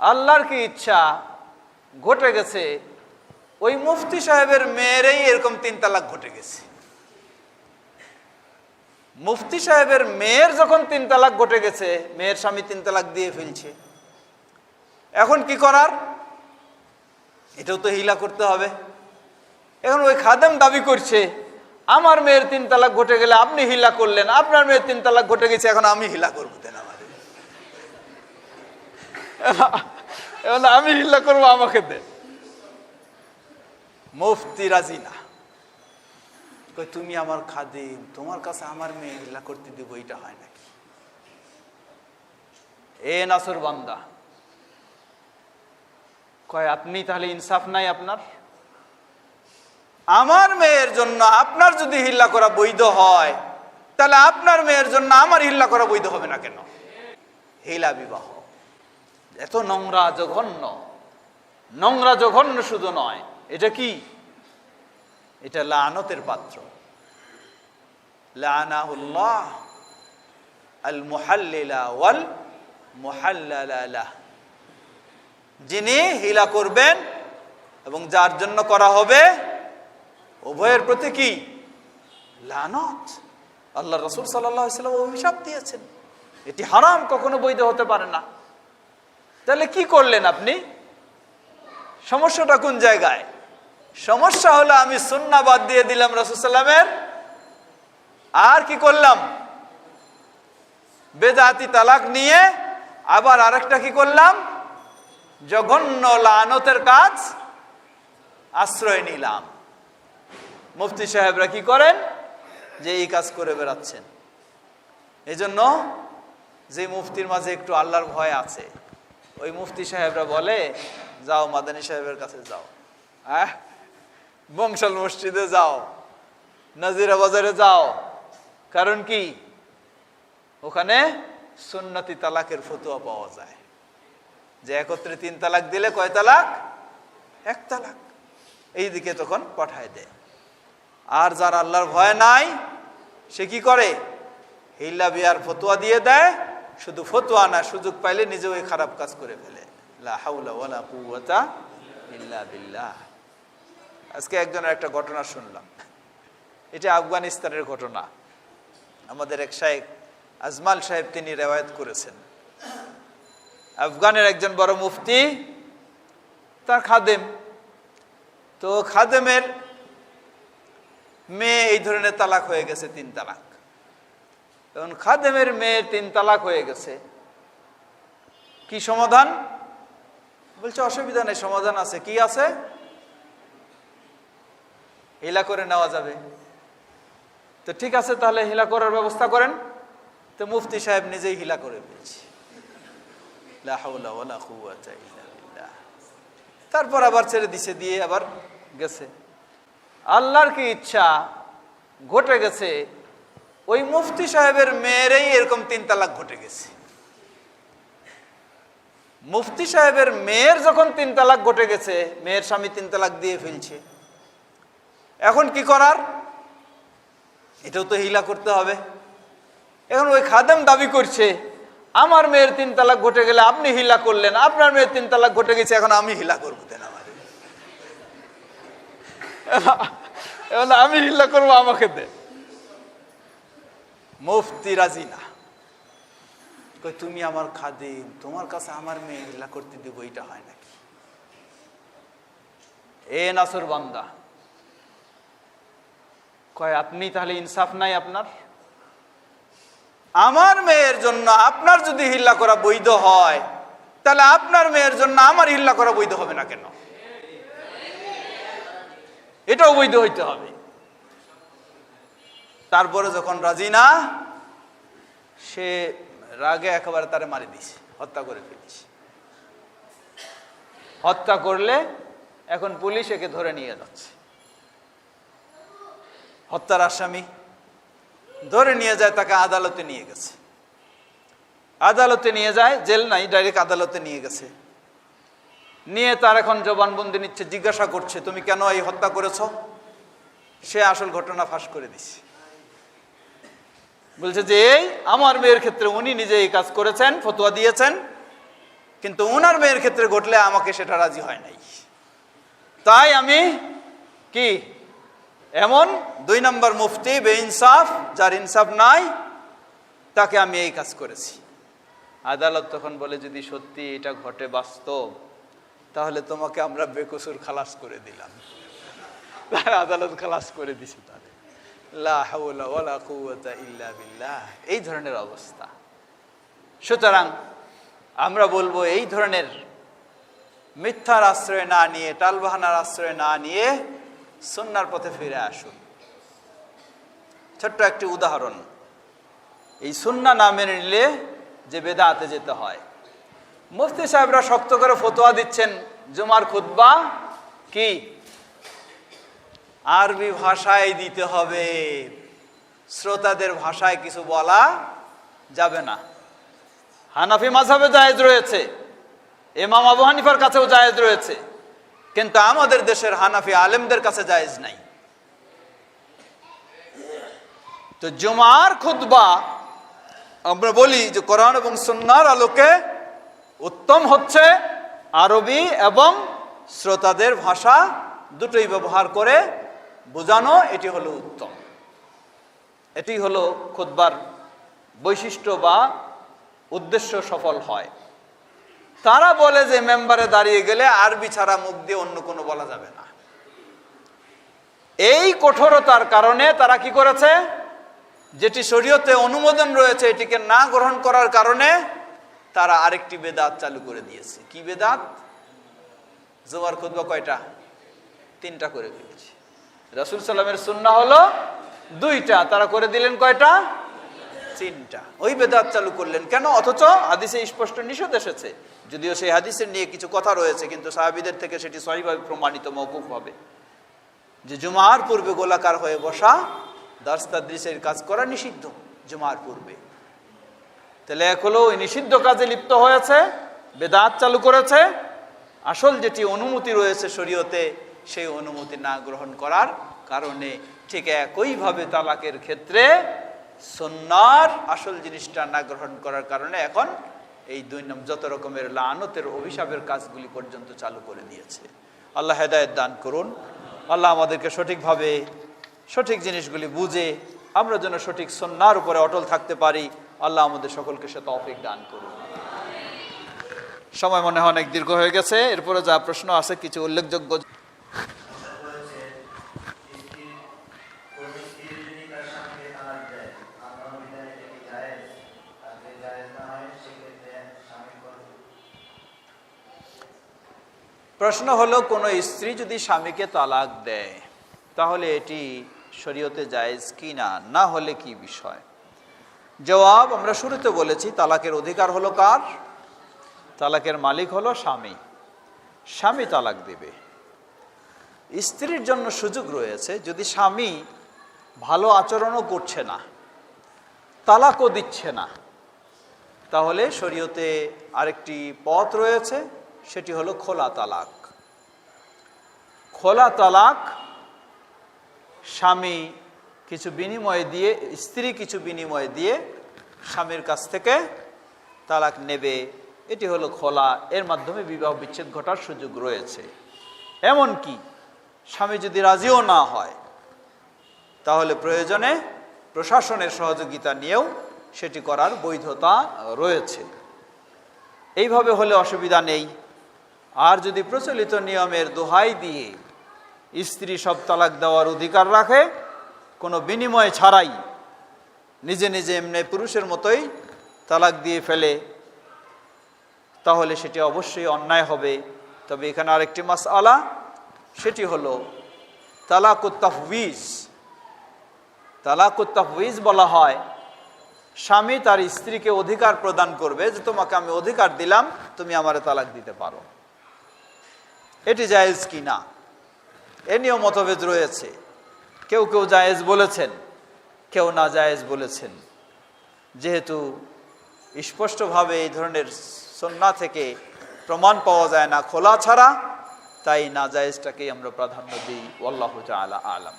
আল্লাহর কি ইচ্ছা? ঘটে গেছে। ওই মুফতি সাহেবের মেয়েরই এরকম তিন তালাক ঘটে গেছে। মুফতি সাহেবের মেয়ের যখন তিন তালাক ঘটে গেছে, মেয়ের স্বামী তিন তালাক দিয়ে ফেলছে। এখন কি করার? এটাও তো হিলা করতে হবে। এখন ওই খাদেম দাবি করছে, আমার মেয়ের তিন তালাক ঘটে গেলে আপনি হিলা করলেন, আপনার মেয়ের তিন তালাক ঘটে গেছে, এখন আমি হিলা করব আমার আমি হিল্লা করব, আমাকে দে। মুফতি রাজি না। কই তুমি আমার খাদিম, তোমার কাছে আমার মেয়ে হিল্লা করতে দেবো এটা হয় নাকি? এ নাসর বান্দা। কয়, আপনি তাহলে ইনসাফ নাই আপনার? আমার মেয়ের জন্য আপনার যদি হিল্লা করা বৈধ হয়, তাহলে আপনার মেয়ের জন্য আমার হিল্লা করা বৈধ হবে না কেন? হিলা বিবাহ। এত নোংরা জঘন্য। নোংরা জঘন্য শুধু নয়, এটা কি? এটা লানতের পাত্র। আল যিনি হিলা করবেন এবং যার জন্য করা হবে, উভয়ের প্রতি কি? লানত। আল্লাহ রসুল সাল্লাম অভিশাপ দিয়েছেন। এটি হারাম, কখনো বৈধ হতে পারে না। তাহলে কি করলেন আপনি? সমস্যাটা কোন জায়গায়? সমস্যা হলো আমি সুন্না বাদ দিয়ে দিলাম রসুসাল্লামের আর কি করলাম? বেদাতি তালাক নিয়ে আবার আরেকটা কি করলাম? জঘন্য লানতের কাজ আশ্রয় নিলাম। মুফতি সাহেবরা কি করেন? যে এই কাজ করে বেড়াচ্ছেন। এই জন্য যে মুফতির মাঝে একটু আল্লাহর ভয় আছে। ওই মুফতি সাহেবরা বলে, যাও মাদানী সাহেবের কাছে যাও। হ্যাঁ বংশাল মসজিদে যাও, নাজিরা বাজারে যাও। কারণ কি? ওখানে সুন্নতি তালাকের ফতুয়া পাওয়া যায়। যে একত্রে তিন তালাক দিলে কয় তালাক? এক তালাক। এই দিকে তখন পাঠায় দেয়। আর যার আল্লাহর ভয় নাই, সে কি করে? হিল্লা বিয়ার ফতুয়া দিয়ে দেয় শুধু ফতোয়া না, সুযোগ পাইলে নিজে ওই খারাপ কাজ করে ফেলে। আজকে একজনের একটা ঘটনা শুনলাম। এটা আফগানিস্তানের ঘটনা। আমাদের এক শাহেক আজমাল সাহেব তিনি রেওয়ায়ত করেছেন। আফগানের একজন বড় মুফতি, তার খাদেম। তো খাদেমের মেয়ে এই ধরনের তালাক হয়ে গেছে, তিন তালাক। এখন খাদেমের মেয়ের তিন তালাক হয়ে গেছে। কি সমাধান? বলছে, অসুবিধা নেই, সমাধান আছে। কি আছে? হিলা করে নেওয়া যাবে। তো ঠিক আছে, তাহলে হিলা করার ব্যবস্থা করেন। তো মুফতি সাহেব নিজেই হিলা করে ফেলছে। তারপর আবার ছেড়ে দিছে, দিয়ে আবার গেছে। আল্লাহর কি ইচ্ছা? ঘটে গেছে ওই মুফতি সাহেবের মেয়েরই এরকম তিন তালাক ঘটে গেছে। মুফতি সাহেবের মেয়ের যখন তিন তালাক ঘটে গেছে, মেয়ের স্বামী তিন তালাক দিয়ে ফেলছে। এখন কি করার? এটাও তো হিলা করতে হবে। এখন ওই খাদেম দাবি করছে, আমার মেয়ের তিন তালাক ঘটে গেলে আপনি হিলা করলেন, আপনার মেয়ের তিন তালাক ঘটে গেছে, এখন আমি হিলা করব দেন আমার এখন আমি হিল্লা করব আমাকে দে মুফতি রাজি না কই, তুমি আমার খাদিম, তোমার কাছে আমার মেয়ে হিল্লা করতে দেবো এটা হয় নাকি? এ নাসর বান্দা, কয়, আপনি তাহলে ইনসাফ নাই আপনার? আমার মেয়ের জন্য আপনার যদি হিল্লা করা বৈধ হয়, তাহলে আপনার মেয়ের জন্য আমার হিল্লা করা বৈধ হবে না কেন? এটাও বৈধ হইতে হবে। তারপরে যখন রাজি না, সে রাগে একেবারে তারে মারি দিছে হত্যা করে ফেলেছে হত্যা করলে এখন পুলিশ একে ধরে নিয়ে যাচ্ছে। হত্যার আসামি ধরে নিয়ে যায়, তাকে আদালতে নিয়ে গেছে। আদালতে নিয়ে যায়, জেল নাই, ডাইরেক্ট আদালতে নিয়ে গেছে। নিয়ে তার এখন জবানবন্দি নিচ্ছে, জিজ্ঞাসা করছে, তুমি কেন এই হত্যা করেছ? সে আসল ঘটনা ফাঁস করে দিছে বলছে যে, এই আমার মেয়ের ক্ষেত্রে উনি নিজে এই কাজ করেছেন, ফতোয়া দিয়েছেন, কিন্তু ওনার মেয়ের ক্ষেত্রে ঘটলে আমাকে সেটা রাজি হয় নাই। তাই আমি কি, এমন দুই নম্বর মুফতি বেইনসাফ, যার ইনসাফ নাই, তাকে আমি এই কাজ করেছি। আদালত তখন বলে, যদি সত্যি এটা ঘটে বাস্তব, তাহলে তোমাকে আমরা বেকসুর খালাস করে দিলাম। আদালত খালাস করে দিছে তাদের। এই ধরনের অবস্থা। সুতরাং আমরা বলব এই ধরনের মিথ্যার আশ্রয় না নিয়ে, টালবাহানার আশ্রয় না নিয়ে সন্ন্যার পথে ফিরে আসুন। ছোট্ট একটি উদাহরণ। এই সুন্না না মেনে নিলে যে বেদাতে যেতে হয়। মুফতি সাহেবরা শক্ত করে ফতোয়া দিচ্ছেন, জুমার খুতবা কি? আরবি ভাষায় দিতে হবে। শ্রোতাদের ভাষায় কিছু বলা যাবে না। হানাফি মাঝাবে জায়েজ রয়েছে এমাম আবু হানিফার কাছেও জায়েজ রয়েছে, কিন্তু আমাদের দেশের হানাফি আলেমদের কাছে জায়েজ নাই। তো জুমার খুতবা আমরা বলি যে কোরআন এবং সন্ন্যার আলোকে উত্তম হচ্ছে আরবি এবং শ্রোতাদের ভাষা দুটোই ব্যবহার করে বোঝানো এটি হলো উত্তম। এটি হলো খুতবার বৈশিষ্ট্য বা উদ্দেশ্য সফল হয়। তারা বলে যে মেম্বারে দাঁড়িয়ে গেলে আরবি ছাড়া মুখ দিয়ে অন্য কোনো বলা যাবে না। এই কঠোরতার কারণে তারা কি করেছে? যেটি শরীয়তে অনুমোদন রয়েছে, এটিকে না গ্রহণ করার কারণে তারা আরেকটি বেদাত চালু করে দিয়েছে। কি বেদাত? জোয়ার খুদবা কয়টা? তিনটা করে ফেলেছে। রসুল সাল্লামের সুন্না হলো দুইটা। তারা করে দিলেন কয়টা? তিনটা। ওই বেদাত চালু করলেন কেন? অথচ হাদিসে স্পষ্ট নিষেধ এসেছে। যদিও সেই হাদিসের নিয়ে কিছু কথা রয়েছে, কিন্তু সাহাবিদের থেকে সেটি সহিভাবে প্রমাণিত মৌকুফ হবে। যে জুমার পূর্বে গোলাকার হয়ে বসা দাস্তাদৃশের কাজ করা নিষিদ্ধ জুমার পূর্বে। তাহলে এক হলো ওই নিষিদ্ধ কাজে লিপ্ত হয়েছে, বেদাত চালু করেছে। আসল যেটি অনুমতি রয়েছে শরীয়তে সেই অনুমতি না গ্রহণ করার কারণে ঠিক একইভাবে তালাকের ক্ষেত্রে সন্ন্যার আসল জিনিসটা না গ্রহণ করার কারণে এখন এই দুই নম্বর যত রকমের লানতের অভিশাপের কাজগুলি পর্যন্ত চালু করে দিয়েছে। আল্লাহ হেদায়ত দান করুন। আল্লাহ আমাদেরকে সঠিকভাবে সঠিক জিনিসগুলি বুঝে আমরা যেন সঠিক সন্ন্যার উপরে অটল থাকতে পারি। আল্লাহ আমাদের সকলকে সে তৌফিক দান করুন। সময় মনে হয় অনেক দীর্ঘ হয়ে গেছে। এরপরে যা প্রশ্ন আছে, কিছু উল্লেখযোগ্য বলেছে স্ত্রী কোন স্ত্রী যদি তার স্বামীকে তালাক দেয় আল্লাহ বিধানে এটা কি জায়েজ আর যদি জায়েজ না হয় সেক্ষেত্রে স্বামী করবে প্রশ্ন হলো, কোনো স্ত্রী যদি স্বামীকে তালাক দেয়, তাহলে এটি শরীয়তে জায়েজ কি না? না হলে কি বিষয়? জবাব আমরা শুরুতে বলেছি, তালাকের অধিকার হলো কার? তালাকের মালিক হলো স্বামী। স্বামী তালাক দেবে। স্ত্রীর জন্য সুযোগ রয়েছে, যদি স্বামী ভালো আচরণও করছে না, তালাকও দিচ্ছে না, তাহলে শরীয়তে আরেকটি পথ রয়েছে সেটি হলো খোলা তালাক। খোলা তালাক স্বামী কিছু বিনিময় দিয়ে, স্ত্রী কিছু বিনিময় দিয়ে স্বামীর কাছ থেকে তালাক নেবে। এটি হলো খোলা। এর মাধ্যমে বিবাহ বিচ্ছেদ ঘটার সুযোগ রয়েছে। এমন কি স্বামী যদি রাজিও না হয়, তাহলে প্রয়োজনে প্রশাসনের সহযোগিতা নিয়েও সেটি করার বৈধতা রয়েছে। এইভাবে হলে অসুবিধা নেই। আর যদি প্রচলিত নিয়মের দোহাই দিয়ে স্ত্রী সব তালাক দেওয়ার অধিকার রাখে, কোনো বিনিময় ছাড়াই নিজে নিজে এমনি পুরুষের মতোই তালাক দিয়ে ফেলে, তাহলে সেটি অবশ্যই অন্যায় হবে। তবে এখানে আরেকটি মাস আলা সেটি হলো তালাকুত্তাফবিজ তালাকুত্তাফবিজ বলা হয়, স্বামী তার স্ত্রীকে অধিকার প্রদান করবে যে তোমাকে আমি অধিকার দিলাম, তুমি আমারে তালাক দিতে পারো। এটি জায়েজ কি না? এ নিয়েও মতভেদ রয়েছে। কেউ কেউ জায়েজ বলেছেন, কেউ না জায়েজ বলেছেন। যেহেতু স্পষ্টভাবে এই ধরনের সন্না থেকে প্রমাণ পাওয়া যায় না খোলা ছাড়া, তাই না জায়েজটাকেই আমরা প্রাধান্য দিই। আল্লাহ আলা আলাম।